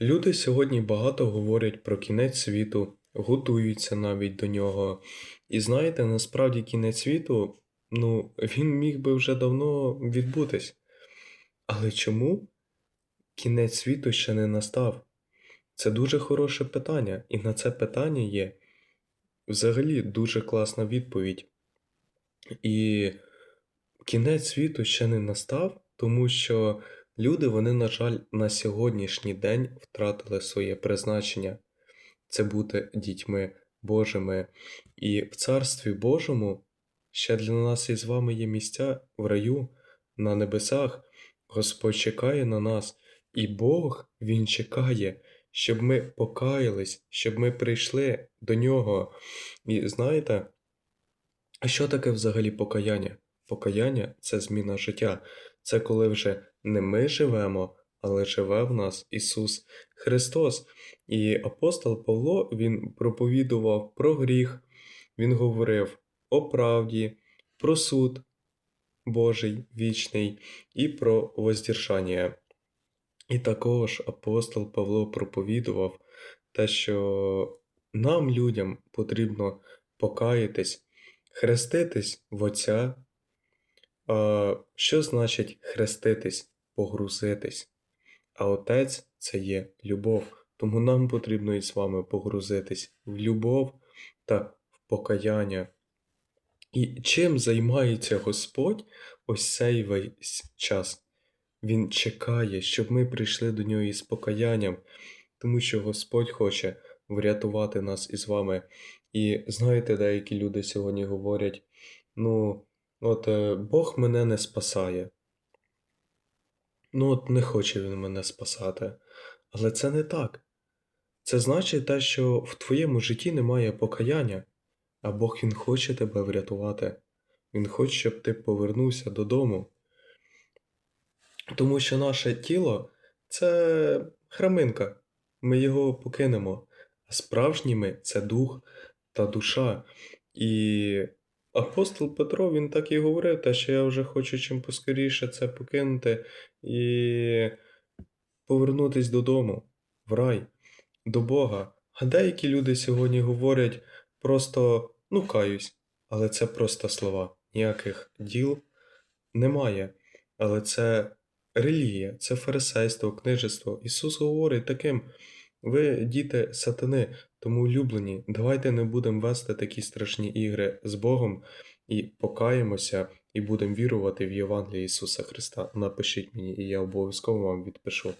Люди сьогодні багато говорять про кінець світу, готуються навіть до нього. І знаєте, насправді кінець світу, ну, він міг би вже давно відбутись. Але чому кінець світу ще не настав? Це дуже хороше питання, і на це питання є взагалі дуже класна відповідь. І кінець світу ще не настав, тому що люди, вони, на жаль, на сьогоднішній день втратили своє призначення це бути дітьми Божими. І в Царстві Божому ще для нас із вами є місця в раю, на небесах. Господь чекає на нас, і Бог Він чекає, щоб ми покаялись, щоб ми прийшли до Нього. І знаєте, що таке взагалі покаяння? Покаяння це зміна життя. Це коли вже не ми живемо, але живе в нас Ісус Христос. І апостол Павло він проповідував про гріх, він говорив о правді, про суд Божий вічний і про воздержання. І також апостол Павло проповідував те, що нам, людям, потрібно покаятись, хреститись в Отця. Що значить хреститись, погрузитись? А Отець це є любов. Тому нам потрібно із вами погрузитись в любов та в покаяння. І чим займається Господь ось цей весь час? Він чекає, щоб ми прийшли до нього із покаянням, тому що Господь хоче врятувати нас із вами. І знаєте, деякі люди сьогодні говорять: ну, от е, Бог мене не спасає. Ну, от не хоче він мене спасати. Але це не так. Це значить те, що в твоєму житті немає покаяння, а Бог Він хоче тебе врятувати. Він хоче, щоб ти повернувся додому. Тому що наше тіло це храминка, ми його покинемо, а справжніми це дух та душа. І апостол Петро він так і говорив, те, що я вже хочу чим поскоріше це покинути і повернутись додому, в рай, до Бога. А деякі люди сьогодні говорять просто ну каюсь, але це просто слова. Ніяких діл немає. Але це релігія, це фарисейство, книжество. Ісус говорить таким: ви діти сатани, тому улюблені, давайте не будемо вести такі страшні ігри з Богом і покаємося, і будемо вірувати в Євангеліє Ісуса Христа. Напишіть мені, і я обов'язково вам відпишу.